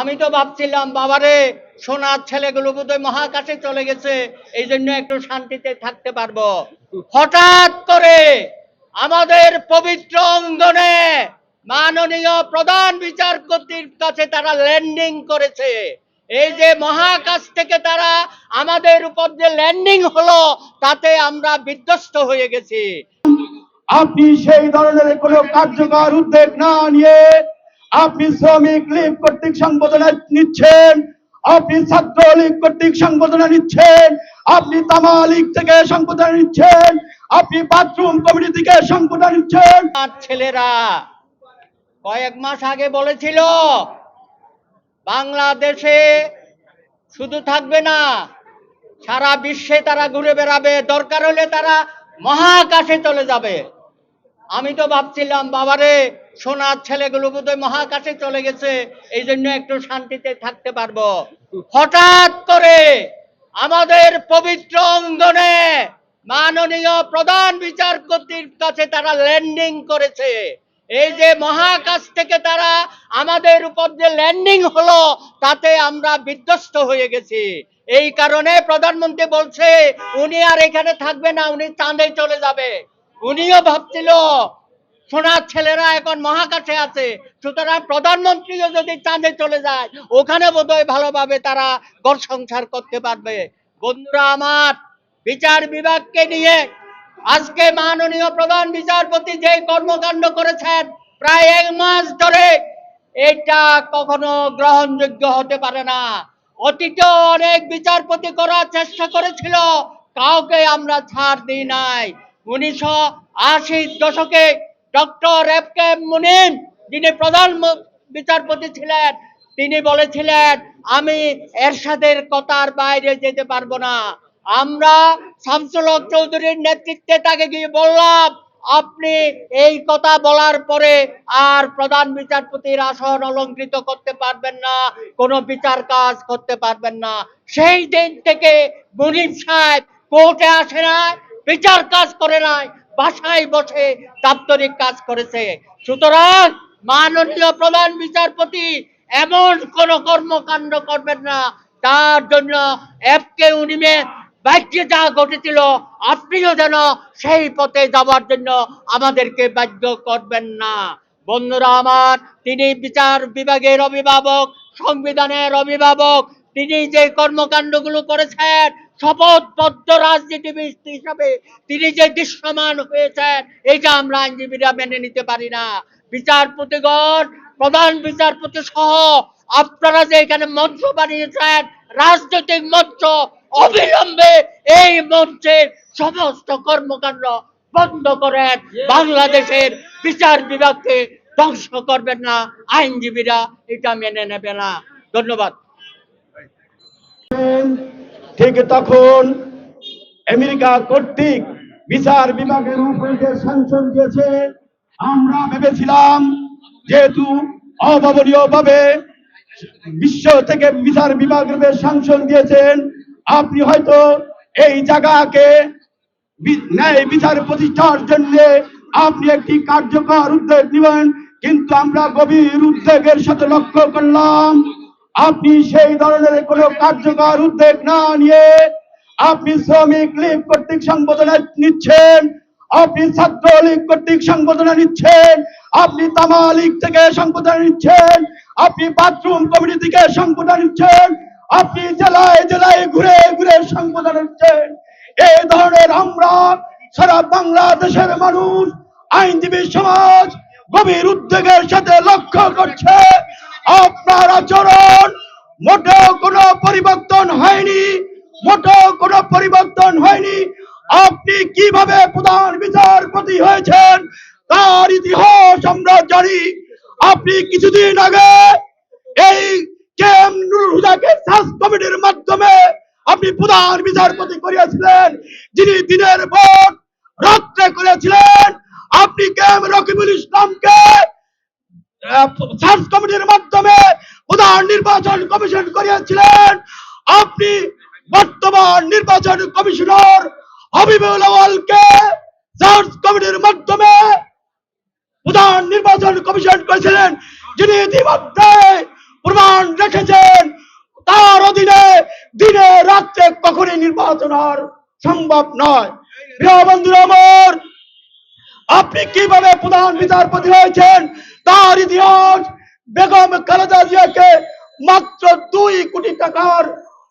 আমি তো ভাবছিলাম, বাবারে, সোনার ছেলেগুলো বোধহয় মহাকাশে চলে গেছে, এই জন্য একটু শান্তিতে থাকতে পারব। হঠাৎ করে আমাদের পবিত্র অঙ্গনে মাননীয় প্রধান বিচারপতির কাছে তারা ল্যান্ডিং করেছে। এই যে মহাকাশ থেকে তারা আমাদের উপর যে ল্যান্ডিং হলো, তাতে আমরা বিধ্বস্ত হয়ে গেছি। আপনি সেই ধরনের কোন কার্যকর উদ্যোগ না নিয়ে আপনি শ্রমিক লীগ কর্তৃক সংবোধনা নিচ্ছেন, আপনি ছাত্র লীগ কর্তৃক সংবোধনা নিচ্ছেন, আপনি তামা লীগ থেকে সংবোধনা নিচ্ছেন, আপনি বাথরুম কমিটি থেকে সংবোধনা নিচ্ছেন। আমার ছেলেরা, কয়েক মাস আগে বলেছিল, বাংলাদেশে শুধু থাকবে না, সারা বিশ্বে তারা ঘুরে বেড়াবে, দরকার হলে তারা মহাকাশে চলে যাবে। আমি তো ভাবছিলাম, বাবারে, সোনার ছেলেগুলো বোধহয় মহাকাশে চলে গেছে, এই জন্য একটু শান্তিতে থাকতে পারব। হঠাৎ করে আমাদের পবিত্র অঙ্গনে মাননীয় প্রধান বিচারপতির কাছে তারা ল্যান্ডিং করেছে। এই যে মহাকাশ থেকে তারা আমাদের উপর যে ল্যান্ডিং হলো, তাতে আমরা বিধ্বস্ত হয়ে গেছি। এই কারণে প্রধানমন্ত্রী বলছে, উনি আর এখানে থাকবে না, উনি চাঁদে চলে যাবে। উনিও ভাবছিল সোনার ছেলেরা এখন মহাকাশে আছে, সুতরাং প্রধানমন্ত্রীও যদি চাঁদে চলে যায়, ওখানে বোধহয় ভালোভাবে তারা ঘর সংসার করতে পারবে। বন্ধুরা আমার, বিচার বিভাগকে নিয়ে আজকে মাননীয় প্রধান বিচারপতি যে কর্মকাণ্ড করেছেন, প্রায় এক মাস ধরে, এটা কখনো গ্রহণযোগ্য হতে পারে না। অতীতে অনেক বিচারপতি করার চেষ্টা করেছিল, কাউকে আমরা ছাড় দিই নাই। উনিশশো আশির দশকে ডক্টর এফ কে মুনিম, যিনি প্রধান বিচারপতি ছিলেন, তিনি বলেছিলেন, আমি এরশাদের কথার বাইরে যেতে পারব না। আমরা শামসুল হক চৌধুরীর নেতৃত্বে তাকে গিয়ে বললাম, আপনি এই কথা বলার পরে আর প্রধান বিচারপতির আসন অলঙ্কৃত করতে পারবেন না, কোনো বিচার কাজ করতে পারবেন না। সেই দিন থেকে মুনিম সাহেব কোর্টে আসে নাই। বিচার কাজ করে নাই, বাসায় বসে দাপ্তরিক কাজ করেছে। সুতরাং মাননীয় প্রধান বিচারপতি এমন কোন কর্মকাণ্ড করবেন না। তার জন্য এফকে উনিমে বাক্যে যা ঘটেছিল, আপনিও যেন সেই পথে যাওয়ার জন্য আমাদেরকে বাধ্য করবেন না। বন্ধুরা আমার, তিনি বিচার বিভাগের অভিভাবক, সংবিধানের অভিভাবক, তিনি যে কর্মকাণ্ডগুলো করেছেন শপথবদ্ধ রাজনীতিবিদ হিসাবে তিনি যে দৃশ্যমান হয়েছেন এটা আমরা আইনজীবীরা মেনে নিতে পারি না। বিচারপতিগণ, প্রধান বিচারপতি সহ আপনারা যে এখানে মঞ্চ বানিয়েছেন, রাজনৈতিক মঞ্চ অবিলম্বে এই মঞ্চের সমস্ত কর্মকাণ্ড বন্ধ করেন। বাংলাদেশের বিচার বিভাগকে ধ্বংস করবেন না, আইনজীবীরা এটা মেনে নেবে না। ধন্যবাদ। ঠিক তখন আমেরিকা কর্তৃক বিচার বিভাগের উপরে স্যাংশন দিয়েছে আমরা ভেবেছিলাম যেহেতু অভাবনীয় ভাবে বিশ্ব থেকে বিচার বিভাগের স্যাংশন দিয়েছেন আপনি হয়তো এই জায়গাকে ন্যায় বিচার প্রতিষ্ঠার জন্য আপনি একটি কার্যকর উদ্যোগ নেবেন, কিন্তু আমরা গভীর উদ্যোগের সাথে লক্ষ্য করলাম আপনি সেই ধরনের কোন কার্যকর উদ্যোগ না নিয়ে আপনি শ্রমিক লীগ কর্তৃক সংবোধনা নিচ্ছেন, আপনি ছাত্র লীগ কর্তৃক সংবোধনা নিচ্ছেন, আপনি তামা লীগ থেকে সংবোধনা নিচ্ছেন, আপনি বাথরুম কমিটি থেকে সংবোধনা নিচ্ছেন, আপনি জেলায় জেলায় ঘুরে ঘুরে সংবোধনা নিচ্ছেন। এই ধরনের আমরা সারা বাংলাদেশের মানুষ আইনজীবী সমাজ গভীর উদ্যোগের সাথে লক্ষ্য করছে। আপনার আচরণ মোটেও কোনো পরিবর্তন হয়নি, মোটেও কোনো পরিবর্তন হয়নি। আপনি কীভাবে প্রধান বিচারপতি হয়েছেন তার ইতিহাস আমরা জানি। আপনি কিছুদিন আগে এই কে এম নুরুল কমিটির মাধ্যমে আপনি প্রধান বিচারপতি করিয়াছিলেন, যিনি দিনের ভোট রাত্রে করেছিলেন। আপনি কে এম রকিবুল ইসলামকে সার্চ কমিটির মাধ্যমে প্রধান নির্বাচন কমিশন করিয়াছিলেন। আপনি বর্তমান নির্বাচন কমিশনার হাবিবুল আওয়ালকে সার্চ কমিটির মাধ্যমে প্রধান নির্বাচন কমিশন করেছিলেন। যিনি ইতিমধ্যে প্রমাণ রেখেছেন, তার অধীনে দিনে রাত্রে কখনই নির্বাচন আর সম্ভব নয়। প্রিয় বন্ধুরা আমার আপনি কীভাবে প্রধান বিচারপতি হয়েছেন? তার ইতিহাস বেগম খালেদা জিয়াকে মাত্র দুই কোটি টাকার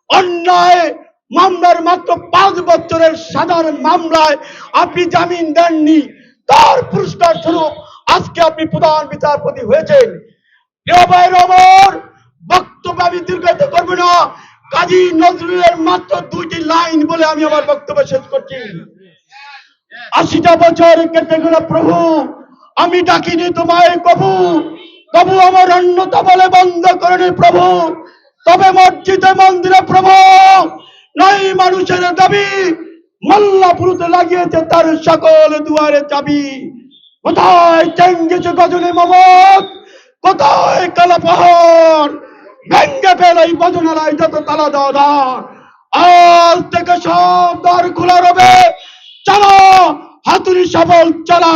অন্যায় মামলার মাত্র পাঁচ বছরের সাধারণ মামলায় আপনি জামিন দেননি। তার পুরস্কার স্বরূপ আজকে আপনি প্রধান বিচারপতি হয়েছেন। বক্তব্য আমি দীর্ঘায়িত করব না। কাজী নজরুলের মাত্র দুইটি লাইন বলে আমি আমার বক্তব্য শেষ করছি। আশিটা বছর কেটে গেল প্রভু। আমি ডাকিনি তোমায় কবু। তবু আমার অন্যতা বলে বন্ধ করেনি প্রভু। তবে মসজিদে মন্দিরে প্রভু। নাই মানুষের দাবি। মোল্লাপুরুতে লাগিয়েছে তার সকল দুয়ারে চাবি। কোথায় চেঙ্গেছে গজনে মমক? কোথায় কালা পাহাড় ভেঙ্গে ফেলে এই বজনালায় যত তালা দ্বার। আজ থেকে সব দ্বার খোলা হাতুড়ি সবল চলা